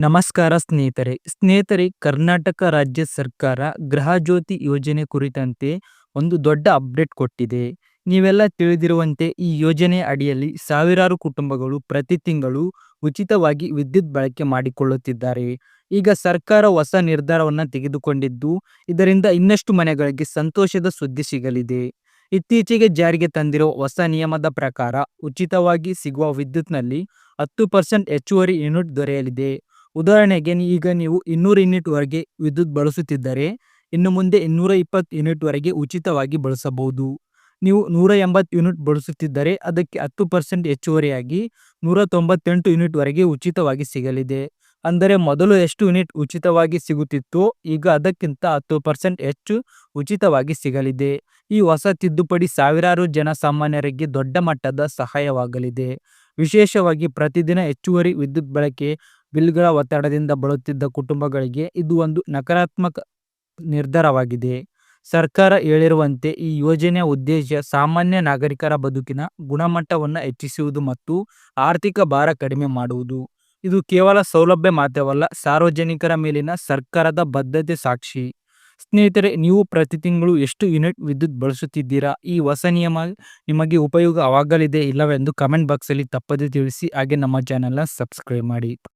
ನಮಸ್ಕಾರ ಸ್ನೇಹಿತರೆ. ಸ್ನೇಹಿತರೆ, ಕರ್ನಾಟಕ ರಾಜ್ಯ ಸರ್ಕಾರ ಗೃಹಜ್ಯೋತಿ ಯೋಜನೆ ಕುರಿತಂತೆ ಒಂದು ದೊಡ್ಡ ಅಪ್ಡೇಟ್ ಕೊಟ್ಟಿದೆ. ನೀವೆಲ್ಲ ತಿಳಿದಿರುವಂತೆ ಈ ಯೋಜನೆ ಅಡಿಯಲ್ಲಿ ಸಾವಿರಾರು ಕುಟುಂಬಗಳು ಪ್ರತಿ ತಿಂಗಳು ಉಚಿತವಾಗಿ ವಿದ್ಯುತ್ ಬಳಕೆ ಮಾಡಿಕೊಳ್ಳುತ್ತಿದ್ದಾರೆ. ಈಗ ಸರ್ಕಾರ ಹೊಸ ನಿರ್ಧಾರವನ್ನು ತೆಗೆದುಕೊಂಡಿದ್ದು, ಇದರಿಂದ ಇನ್ನಷ್ಟು ಮನೆಗಳಿಗೆ ಸಂತೋಷದ ಸುದ್ದಿ ಸಿಗಲಿದೆ. ಇತ್ತೀಚೆಗೆ ಜಾರಿಗೆ ತಂದಿರುವ ಹೊಸ ನಿಯಮದ ಪ್ರಕಾರ ಉಚಿತವಾಗಿ ಸಿಗುವ ವಿದ್ಯುತ್ನಲ್ಲಿ ಹತ್ತು ಪರ್ಸೆಂಟ್ ಹೆಚ್ಚುವರಿ ಯೂನಿಟ್ ದೊರೆಯಲಿದೆ. ಉದಾಹರಣೆಗೆ ಈಗ ನೀವು ಇನ್ನೂರು ಯೂನಿಟ್ ವರೆಗೆ ವಿದ್ಯುತ್ ಬಳಸುತ್ತಿದ್ದರೆ, ಇನ್ನು ಮುಂದೆ ಇನ್ನೂರ ಇಪ್ಪತ್ತು ಯೂನಿಟ್ ವರೆಗೆ ಉಚಿತವಾಗಿ ಬಳಸಬಹುದು. ನೀವು ನೂರ ಎಂಬತ್ತು ಯೂನಿಟ್ ಬಳಸುತ್ತಿದ್ದರೆ, ಅದಕ್ಕೆ ಹತ್ತು ಪರ್ಸೆಂಟ್ ಹೆಚ್ಚುವರಿಯಾಗಿ ನೂರ ತೊಂಬತ್ತೆಂಟು ಯೂನಿಟ್ ವರೆಗೆ ಉಚಿತವಾಗಿ ಸಿಗಲಿದೆ. ಅಂದರೆ ಮೊದಲು ಎಷ್ಟು ಯೂನಿಟ್ ಉಚಿತವಾಗಿ ಸಿಗುತ್ತಿತ್ತೋ, ಈಗ ಅದಕ್ಕಿಂತ ಹತ್ತು ಪರ್ಸೆಂಟ್ ಹೆಚ್ಚು ಉಚಿತವಾಗಿ ಸಿಗಲಿದೆ. ಈ ಹೊಸ ತಿದ್ದುಪಡಿ ಸಾವಿರಾರು ಜನಸಾಮಾನ್ಯರಿಗೆ ದೊಡ್ಡ ಮಟ್ಟದ ಸಹಾಯವಾಗಲಿದೆ. ವಿಶೇಷವಾಗಿ ಪ್ರತಿದಿನ ಹೆಚ್ಚುವರಿ ವಿದ್ಯುತ್ ಬಳಕೆ ಬಿಲ್ಗಳ ಒತ್ತಡದಿಂದ ಬಳಲುತ್ತಿದ್ದ ಕುಟುಂಬಗಳಿಗೆ ಇದು ಒಂದು ನಕಾರಾತ್ಮಕ ನಿರ್ಧಾರವಾಗಿದೆ. ಸರ್ಕಾರ ಹೇಳಿರುವಂತೆ ಈ ಯೋಜನೆಯ ಉದ್ದೇಶ ಸಾಮಾನ್ಯ ನಾಗರಿಕರ ಬದುಕಿನ ಗುಣಮಟ್ಟವನ್ನು ಹೆಚ್ಚಿಸುವುದು ಮತ್ತು ಆರ್ಥಿಕ ಭಾರ ಕಡಿಮೆ ಮಾಡುವುದು. ಇದು ಕೇವಲ ಸೌಲಭ್ಯ ಮಾತ್ರವಲ್ಲ, ಸಾರ್ವಜನಿಕರ ಮೇಲಿನ ಸರ್ಕಾರದ ಬದ್ಧತೆ ಸಾಕ್ಷಿ. ಸ್ನೇಹಿತರೆ, ನೀವು ಪ್ರತಿ ತಿಂಗಳು ಎಷ್ಟು ಯೂನಿಟ್ ವಿದ್ಯುತ್ ಬಳಸುತ್ತಿದ್ದೀರಾ? ಈ ಹೊಸ ನಿಯಮ ನಿಮಗೆ ಉಪಯೋಗವಾಗಲಿದೆ ಇಲ್ಲವೆಂದು ಕಮೆಂಟ್ ಬಾಕ್ಸಲ್ಲಿ ತಪ್ಪದೆ ತಿಳಿಸಿ, ಹಾಗೆ ನಮ್ಮ ಚಾನೆಲ್ನ ಸಬ್ಸ್ಕ್ರೈಬ್ ಮಾಡಿ.